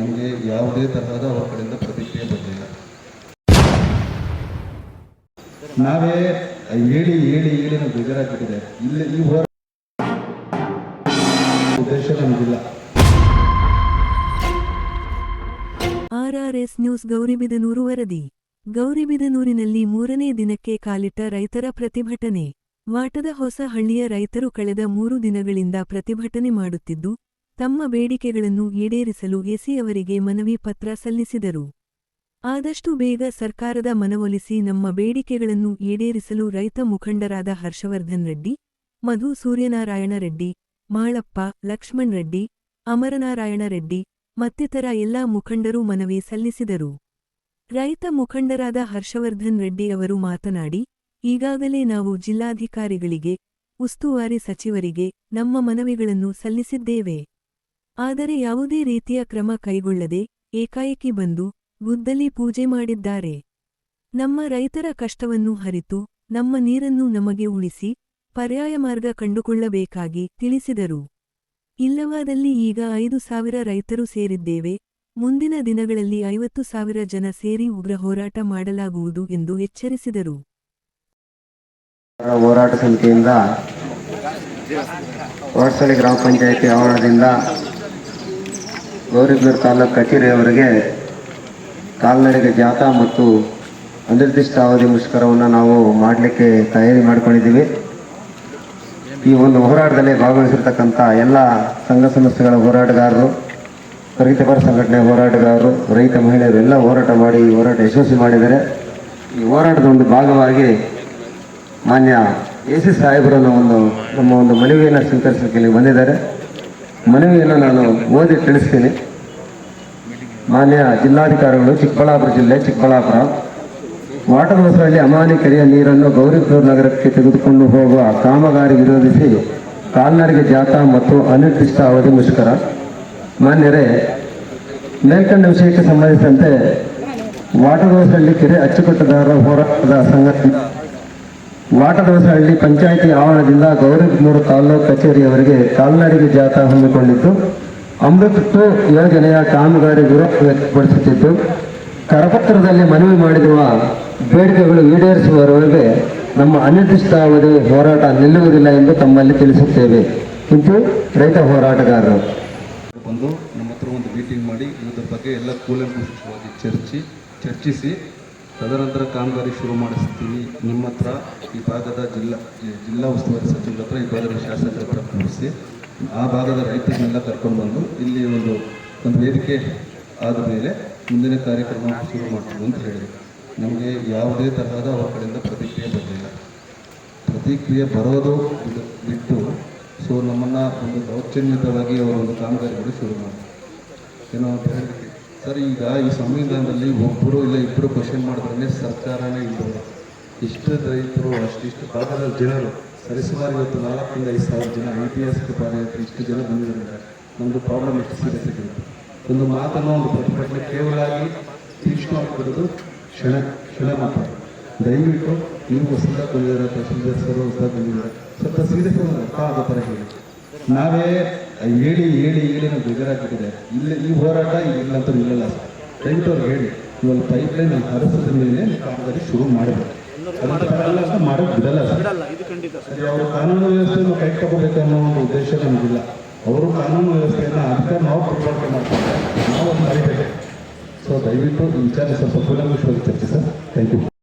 ನಮಗೆ ಯಾವುದೇ ತರಹದ ಅವರ ಕಡೆಯಿಂದ ಪ್ರತಿಕ್ರಿಯೆ ಬಂದಿಲ್ಲ. ನಾವೇ ಹೇಳಿ ಹೇಳಿ ಹೇಳಿ ನಮ್ಗೆ ಬೇಜಾರಾಗಿಬಿಟ್ಟಿದೆ. ಇಲ್ಲಿ ಈ ಹೋರ ಉದ್ದೇಶ ನಮಗಿಲ್ಲ. ಆರ್ಆರ್ಎಸ್ ನ್ಯೂಸ್ ಗೌರಿಬಿದನೂರು ವರದಿ. ಗೌರಿಬಿದನೂರಿನಲ್ಲಿ ಮೂರನೇ ದಿನಕ್ಕೆ ಕಾಲಿಟ್ಟ ರೈತರ ಪ್ರತಿಭಟನೆ. ವಾಟದ ಹೊಸ ಹಳ್ಳಿಯ ರೈತರು ಕಳೆದ ಮೂರು ದಿನಗಳಿಂದ ಪ್ರತಿಭಟನೆ ಮಾಡುತ್ತಿದ್ದು ತಮ್ಮ ಬೇಡಿಕೆಗಳನ್ನು ಈಡೇರಿಸಲು ಎಸಿ ಅವರಿಗೆ ಮನವಿ ಪತ್ರ ಸಲ್ಲಿಸಿದರು. ಆದಷ್ಟು ಬೇಗ ಸರ್ಕಾರದ ಮನವೊಲಿಸಿ ನಮ್ಮ ಬೇಡಿಕೆಗಳನ್ನು ಈಡೇರಿಸಲು ರೈತ ಮುಖಂಡರಾದ ಹರ್ಷವರ್ಧನ್ ರೆಡ್ಡಿ, ಮಧು ಸೂರ್ಯನಾರಾಯಣ ರೆಡ್ಡಿ, ಮಾಳಪ್ಪ, ಲಕ್ಷ್ಮಣ್ ರೆಡ್ಡಿ, ಅಮರನಾರಾಯಣ ರೆಡ್ಡಿ, ಮತ್ತಿತರ ಎಲ್ಲಾ ಮುಖಂಡರು ಮನವಿ ಸಲ್ಲಿಸಿದರು. ರೈತ ಮುಖಂಡರಾದ ಹರ್ಷವರ್ಧನ್ ರೆಡ್ಡಿ ಅವರು ಮಾತನಾಡಿ, ಈಗಾಗಲೇ ನಾವು ಜಿಲ್ಲಾಧಿಕಾರಿಗಳಿಗೆ, ಉಸ್ತುವಾರಿ ಸಚಿವರಿಗೆ ನಮ್ಮ ಮನವಿಗಳನ್ನು ಸಲ್ಲಿಸಿದ್ದೇವೆ. ಆದರೆ ಯಾವುದೇ ರೀತಿಯ ಕ್ರಮ ಕೈಗೊಳ್ಳದೆ ಏಕಾಏಕಿ ಬಂದು ಗುದ್ದಲಿ ಪೂಜೆ ಮಾಡಿದ್ದಾರೆ. ನಮ್ಮ ರೈತರ ಕಷ್ಟವನ್ನು ಹರಿತು ನಮ್ಮ ನೀರನ್ನು ನಮಗೆ ಉಳಿಸಿ ಪರ್ಯಾಯ ಮಾರ್ಗ ಕಂಡುಕೊಳ್ಳಬೇಕಾಗಿ ತಿಳಿಸಿದರು. ಇಲ್ಲವಾದಲ್ಲಿ ಈಗ ಐದು ಸಾವಿರ ರೈತರು ಸೇರಿದ್ದೇವೆ. ಮುಂದಿನ ದಿನಗಳಲ್ಲಿ ಐವತ್ತು ಸಾವಿರ ಜನ ಸೇರಿ ಉಗ್ರ ಹೋರಾಟ ಮಾಡಲಾಗುವುದು ಎಂದು ಎಚ್ಚರಿಸಿದರು. ಹೋರಾಟ ಸಮಿತಿಯಿಂದ ಗ್ರಾಮ ಪಂಚಾಯಿತಿ ಆವರಣದಿಂದ ಗೌರಿಬಿದೂರು ತಾಲೂಕು ಕಚೇರಿಯವರಿಗೆ ಕಾಲ್ನಡಿಗೆ ಜಾಥಾ ಮತ್ತು ಅನಿರ್ದಿಷ್ಟ ಅವಧಿ ಮುಷ್ಕರವನ್ನು ನಾವು ಮಾಡಲಿಕ್ಕೆ ತಯಾರಿ ಮಾಡಿಕೊಂಡಿದ್ದೀವಿ. ಈ ಒಂದು ಹೋರಾಟದಲ್ಲಿ ಭಾಗವಹಿಸಿರ್ತಕ್ಕಂಥ ಎಲ್ಲ ಸಂಘ ಸಂಸ್ಥೆಗಳ ಹೋರಾಟಗಾರರು ರೈತಪರ ಸಂಘಟನೆ ಹೋರಾಟಗಾರರು, ರೈತ ಮಹಿಳೆಯರು ಎಲ್ಲ ಹೋರಾಟ ಮಾಡಿ ಈ ಹೋರಾಟ ಯಶಸ್ವಿ ಮಾಡಿದರೆ ಈ ಹೋರಾಟದ ಒಂದು ಭಾಗವಾಗಿ ಮಾನ್ಯ ಎ ಸಿ ಸಾಹೇಬರನ್ನು ಒಂದು ನಮ್ಮ ಒಂದು ಮನವಿಯನ್ನು ಸ್ವೀಕರಿಸಲಿಕ್ಕೆ ಇಲ್ಲಿ ಬಂದಿದ್ದಾರೆ. ಮನವಿಯನ್ನು ನಾನು ಓದಿ ತಿಳಿಸ್ತೀನಿ. ಮಾನ್ಯ ಜಿಲ್ಲಾಧಿಕಾರಿಗಳು ಚಿಕ್ಕಬಳ್ಳಾಪುರ ಜಿಲ್ಲೆ, ಚಿಕ್ಕಬಳ್ಳಾಪುರ. ವಾಟರ್ ಹೊಸಹಳ್ಳಿ ಅಮಾನಿ ಕೆರೆಯ ನೀರನ್ನು ಗೌರಿಪುರ ನಗರಕ್ಕೆ ತೆಗೆದುಕೊಂಡು ಹೋಗುವ ಕಾಮಗಾರಿ ವಿರೋಧಿಸಿ ಕಾಲ್ನಡಿಗೆ ಜಾಥಾ ಮತ್ತು ಅನಿರ್ದಿಷ್ಟ ಅವಧಿ ಮುಷ್ಕರ. ಮಾನ್ಯರೇ, ಮೇಲ್ಕಂಡ ವಿಷಯಕ್ಕೆ ಸಂಬಂಧಿಸಿದಂತೆ ವಾಟರ್ ಹೊಸಹಳ್ಳಿ ಕೆರೆ ಅಚ್ಚುಕಟ್ಟುದಾರರ ಹೋರಾಟದ ಸಂಘಟನೆ ವಾಟದವಸಹಳ್ಳಿ ಪಂಚಾಯಿತಿ ಆವರಣದಿಂದ ಗೌರಿಬಿದನೂರು ತಾಲೂಕು ಕಚೇರಿಯವರೆಗೆ ಕಾಲ್ನಡಿಗೆ ಜಾಥಾ ಹಮ್ಮಿಕೊಂಡಿದ್ದು ಅಮೃತ್ ಟು ಯೋಜನೆಯ ಕಾಮಗಾರಿ ವಿರೋಧ ವ್ಯಕ್ತಪಡಿಸುತ್ತಿದ್ದು, ಕರಪತ್ರದಲ್ಲಿ ಮನವಿ ಮಾಡಿರುವ ಬೇಡಿಕೆಗಳು ಈಡೇರಿಸುವವರೆಗೆ ನಮ್ಮ ಅನಿರ್ದಿಷ್ಟಾವಧಿ ಹೋರಾಟ ನಿಲ್ಲುವುದಿಲ್ಲ ಎಂದು ತಮ್ಮಲ್ಲಿ ತಿಳಿಸುತ್ತೇವೆ. ಇಂದು ರೈತ ಹೋರಾಟಗಾರರು. ನಮ್ಮ ಹತ್ರ ಒಂದು ಮೀಟಿಂಗ್ ಮಾಡಿ, ಇದರ ಬಗ್ಗೆ ಎಲ್ಲ ಕೂಲಂಕುಷವಾಗಿ ಚರ್ಚಿ, ಚರ್ಚಿಸಿ ತದನಂತರ ಕಾಮಗಾರಿ ಶುರು ಮಾಡಿಸ್ತೀವಿ ನಿಮ್ಮ ಹತ್ರ ಈ ಭಾಗದ ಜಿಲ್ಲಾ ಜಿಲ್ಲಾ ಉಸ್ತುವಾರಿ ಸಚಿವರ ಹತ್ರ ಈ ಭಾಗದ ಶಾಸಕರ ಹತ್ರ ಕೂರಿಸಿ ಆ ಭಾಗದ ರೈತರನ್ನೆಲ್ಲ ಕರ್ಕೊಂಡು ಬಂದು ಇಲ್ಲಿ ಒಂದು ಒಂದು ವೇದಿಕೆ ಆದ ಮೇಲೆ ಮುಂದಿನ ಕಾರ್ಯಕ್ರಮ ಶುರು ಮಾಡ್ತೀವಿ ಅಂತ ಹೇಳಿದರು. ನಮಗೆ ಯಾವುದೇ ತರಹದ ಅವರ ಕಡೆಯಿಂದ ಪ್ರತಿಕ್ರಿಯೆ ಬರಲಿಲ್ಲ. ಪ್ರತಿಕ್ರಿಯೆ ಬರೋದು ಇದು ಬಿಟ್ಟು, ಸೊ ನಮ್ಮನ್ನು ಒಂದು ದೌರ್ಜನ್ಯತವಾಗಿ ಅವರ ಒಂದು ಕಾಮಗಾರಿಗಳು ಶುರು ಮಾಡಿದ್ರು ಏನೋ ಅಂತ ಹೇಳಿದ್ವಿ ಸರ್ ಈಗ ಈ ಸಂವಿಧಾನದಲ್ಲಿ ಒಬ್ಬರು ಇಲ್ಲ ಇಬ್ಬರು ಕ್ವಶನ್ ಮಾಡಿದ್ರೆ ಸರ್ಕಾರನೇ ಇಲ್ಲ. ಇಷ್ಟು ರೈತರು, ಅಷ್ಟಿಷ್ಟು ಭಾಗದ ಜನರು ಸರಿಸುಮಾರು ಇವತ್ತು ನಾಲ್ಕರಿಂದ ಐದು ಸಾವಿರ ಜನ ಐತಿಹಾಸಿಕ ಪಾದಯಾತ್ರೆ ಇಷ್ಟು ಜನ ಬಂದಿದ್ದಾರೆ. ನಮ್ಮದು ಪ್ರಾಬ್ಲಮ್ ಎಷ್ಟು ಸೀರಿಯಸ್ ಆಗಿರುತ್ತೆ ಒಂದು ಮಾತನ್ನು ಒಂದು ಪ್ರತಿಭಟನೆ ಕೇವಲ ಆಗಿ ತೀಕ್ಷ್ಣ ಬಿಡೋದು ಕ್ಷಣ ಕ್ಷಣ ಮಾತ್ರ. ದಯವಿಟ್ಟು ನೀವು ಹೊಸದಾಗಿ ಬಂದಿದ್ದಾರೆ, ತಹಸೀಲ್ದಾರ್ ಸರ್ ಹೊಸದಾಗಿ ಬಂದಿದ್ದಾರೆ. ಸ್ವಲ್ಪ ಸೀರಿಯಸ್ ಅರ್ಥ ಆಗೋ ಥರ ಹೇಳಿ. ನಾವೇ ಹೇಳಿ ಹೇಳಿ ಹೇಳಿ ನಾವು ಬೇಜಾರಾಗ್ಬಿಟ್ಟಿದೆ. ಇಲ್ಲಿ ಈ ಹೋರಾಟ ಇಲ್ಲ ಅಂತ ನಿಲ್ಲಲ್ಲ ಸರ್. ದಯವಿಟ್ಟು ಅವ್ರು ಹೇಳಿ. ಇವಾಗ ಪೈಪ್ ಲೈನ್ ಹರಿಸೋದ್ರ ಮೇಲೆ ಕಾಮಗಾರಿ ಶುರು ಮಾಡಬೇಕು. ಅದನ್ನ ಬಿಡಲ್ಲ ಅಂತ ಮಾಡೋದು ಬಿಡಲ್ಲ ಸರ್. ಅವರು ಕಾನೂನು ವ್ಯವಸ್ಥೆಯನ್ನು ಕೈ ತಗೋಬೇಕು ಅನ್ನೋ ಒಂದು ಉದ್ದೇಶ ನಮಗಿಲ್ಲ. ಅವರು ಕಾನೂನು ವ್ಯವಸ್ಥೆಯನ್ನು ಅರ್ಥ ನಾವು ಪ್ರತಿಭಟನೆ ಮಾಡ್ತಾರೆ ನಾವು ಅದು ಮರಿಬೇಕು ಸೊ ದಯವಿಟ್ಟು ಈ ವಿಚಾರ ಸ್ವಲ್ಪ ಚರ್ಚೆ ಸರ್. Thank you